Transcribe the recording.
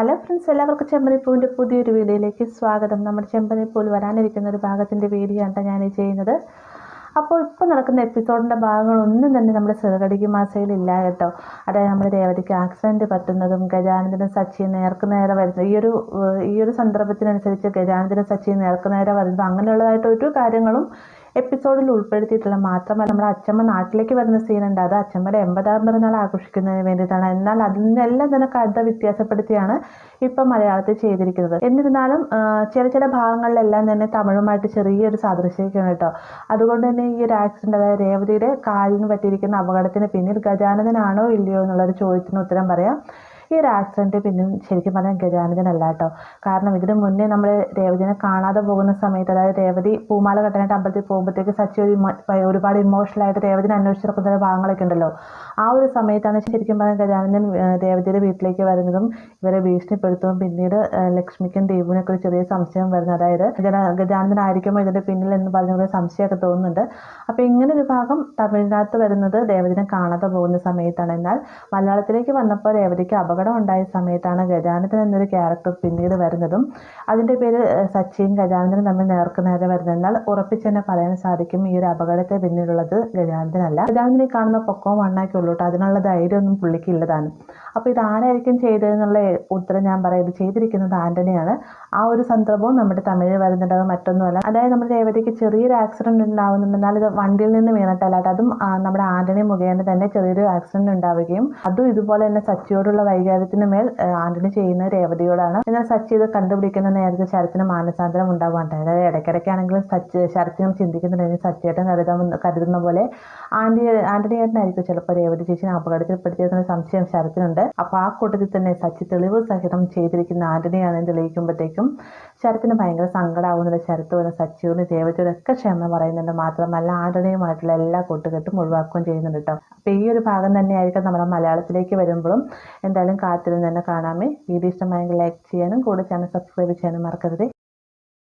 Hello friends എല്ലാവർക്കും ചെമ്പനിപ്പൂവിന്റെ പുതിയൊരു വീഡിയോയിലേക്ക് സ്വാഗതം. നമ്മുടെ ചെമ്പനിപ്പൂവിൽ വരാനിരിക്കുന്ന ഒരു ഭാഗത്തിന്റെ വീഡിയോ ആണ് ഞാൻ ചെയ്യുന്നത്. അപ്പോൾ ഇപ്പോൾ നടക്കുന്ന എപ്പിസോഡിന്റെ ഭാഗങ്ങളൊന്നും തന്നെ നമ്മുടെ ചെറുകടിക്ക് മാസയിൽ ഇല്ല കേട്ടോ. അതായത് നമ്മൾ രേവതിക്ക് ആക്സിഡന്റ് പറ്റുന്നതും ഗജാനന്ദനും സച്ചിയും നേർക്ക് നേരെ വരുന്നത് ഈ ഒരു ഈ ഒരു സന്ദർഭത്തിനനുസരിച്ച് ഗജാനന്ദനും സച്ചിയും നേർക്ക് നേരെ വരുന്നത് അങ്ങനെയുള്ളതായിട്ട് ഒരു കാര്യങ്ങളും എപ്പിസോഡിൽ ഉൾപ്പെടുത്തിയിട്ടുള്ള മാത്രമല്ല നമ്മുടെ അച്ഛമ്മ നാട്ടിലേക്ക് വരുന്ന സീനുണ്ട് അത് അച്ഛമ്മയുടെ എൺപതാം പിറന്നാൾ ആഘോഷിക്കുന്നതിന് വേണ്ടിയിട്ടാണ്. എന്നാൽ അതിനെല്ലാം തന്നെ കഥ വ്യത്യാസപ്പെടുത്തിയാണ് ഇപ്പം മലയാളത്തിൽ ചെയ്തിരിക്കുന്നത്. എന്നിരുന്നാലും ചില ചില ഭാഗങ്ങളിലെല്ലാം തന്നെ തമിഴുമായിട്ട് ചെറിയൊരു സാദൃശ്യമൊക്കെയാണ് കേട്ടോ. അതുകൊണ്ട് തന്നെ ഈ ഒരു ആക്സിഡന്റ് അതായത് രേവതിയുടെ കാലിന് പറ്റിയിരിക്കുന്ന അപകടത്തിന് പിന്നിൽ ഗജാനനാണോ ഇല്ലയോ എന്നുള്ളൊരു ചോദ്യത്തിന് ഉത്തരം പറയാം. ഈ ഒരു ആക്സിഡന്റ് പിന്നെ ശരിക്കും പറഞ്ഞാൽ ഗജാനന്ദനല്ല കേട്ടോ കാരണം ഇതിന് മുന്നേ നമ്മൾ രേവതിനെ കാണാതെ പോകുന്ന സമയത്ത് അതായത് രേവതി പൂമാല കെട്ടാനായിട്ട് അമ്പലത്തിൽ പോകുമ്പോഴത്തേക്ക് സച്ചി ഒരു ഒരുപാട് ഇമോഷണൽ ആയിട്ട് രേവതിനെ അന്വേഷിച്ചിറക്കുന്ന ഭാഗങ്ങളൊക്കെ ഉണ്ടല്ലോ ആ ഒരു സമയത്താണ് ശരിക്കും പറഞ്ഞാൽ ഗജാനന്ദൻ രേവതിയുടെ വീട്ടിലേക്ക് വരുന്നതും ഇവരെ ഭീഷണിപ്പെടുത്തും പിന്നീട് ലക്ഷ്മിക്കും ദേവിനൊക്കെ ഒരു ചെറിയ സംശയം വരുന്നത്. അതായത് ഗജാ ഗജാനന്ദൻ ആയിരിക്കുമോ ഇതിന്റെ പിന്നിൽ എന്ന് പറഞ്ഞൊരു സംശയമൊക്കെ തോന്നുന്നുണ്ട്. അപ്പോൾ ഇങ്ങനെ ഒരു ഭാഗം തമിഴ്നാട്ടിൽ വരുന്നത് ദേവതിനെ കാണാതെ പോകുന്ന സമയത്താണ്. എന്നാൽ മലയാളത്തിലേക്ക് വന്നപ്പോൾ രേവതിക്ക് അപകടം ഉണ്ടായ സമയത്താണ് ഗജാനന്ദൻ എന്നൊരു ക്യാരക്ടർ പിന്നീട് വരുന്നതും അതിന്റെ പേര് സച്ചിൻ ഗജാനന്ദനും തമ്മിൽ നേർക്ക് നേരെ വരുന്നത്. എന്നാൽ ഉറപ്പിച്ച് തന്നെ പറയാൻ സാധിക്കും ഈ ഒരു അപകടത്തെ പിന്നിലുള്ളത് ഗജാനന്ദനല്ല. ഗജാനന്ദനെ കാണുന്ന പൊക്കവും മണ്ണാക്കി ഉള്ളൂ കേട്ടോ. അതിനുള്ള ധൈര്യമൊന്നും പുള്ളിക്ക് ഇല്ലതാണ് അപ്പോൾ ഇത് ആരായിരിക്കും ചെയ്തതെന്നുള്ള ഉത്തരം ഞാൻ പറയാം. ഇത് ചെയ്തിരിക്കുന്നത് ആന്റണിയാണ്. ആ ഒരു സന്ദർഭവും നമ്മുടെ തമിഴിൽ വരുന്നുണ്ട് മറ്റൊന്നുമല്ല. അതായത് നമ്മുടെ രേവതിക്ക് ചെറിയൊരു ആക്സിഡന്റ് ഉണ്ടാവുന്നുണ്ട്. എന്നാൽ ഇത് വണ്ടിയിൽ നിന്ന് വീണിട്ടല്ല അതും നമ്മുടെ ആന്റണി മുഖേന തന്നെ ചെറിയൊരു ആക്സിഡന്റ് ഉണ്ടാവുകയും അതും ഇതുപോലെ തന്നെ സച്ചിയോടുള്ള വൈകാര്യത്തിന് മേൽ ആന്റണി ആന്റണി ചെയ്യുന്നത് രേവതിയോടാണ്. എന്നാൽ സച്ചി ഇത് കണ്ടുപിടിക്കുന്ന നേരത്തെ ശരത്തിന് മാനസാന്തരം ഉണ്ടാവാണ്ട് അതായത് ഇടയ്ക്കിടയ്ക്കാണെങ്കിലും സച്ചി ശരത്തിനും ചിന്തിക്കുന്നുണ്ടെങ്കിൽ സച്ചിയേട്ടൻ കരുതാമെന്ന് കരുതുന്ന പോലെ ആന്റി ആന്റണി ഏട്ടനായിരിക്കും ചിലപ്പോൾ രേവതി ചേച്ചിനെ അപകടത്തിൽപ്പെടുത്തിയതെന്ന സംശയം ശരത്തിനുണ്ട്. അപ്പോൾ ആ കൂട്ടത്തിൽ തന്നെ സച്ചി തെളിവ് സഹിതം ചെയ്തിരിക്കുന്ന ആന്റണിയാണെന്ന് തെളിയിക്കുമ്പോഴത്തേക്കും ശരത്തിന് ഭയങ്കര സങ്കടമാവുന്നുണ്ട് ശരത്ത് വന്ന് സച്ചിയോടും രേവതിയോടും ഒക്കെ ക്ഷമ പറയുന്നുണ്ട്. മാത്രമല്ല ആന്റണിയുമായിട്ടുള്ള എല്ലാ കൂട്ടുകെട്ടും ഒഴിവാക്കുകയും ചെയ്യുന്നുണ്ട് കേട്ടോ. അപ്പോൾ ഈ ഒരു ഭാഗം തന്നെയായിരിക്കും നമ്മുടെ മലയാളത്തിലേക്ക് വരുമ്പോഴും എന്തായാലും കാത്തിരുന്ന് തന്നെ കാണാമേ. വീഡിയോ ഇഷ്ടമായെങ്കിൽ ലൈക്ക് ചെയ്യാനും കൂടെ ചാനൽ സബ്സ്ക്രൈബ് ചെയ്യാനും മറക്കരുത്.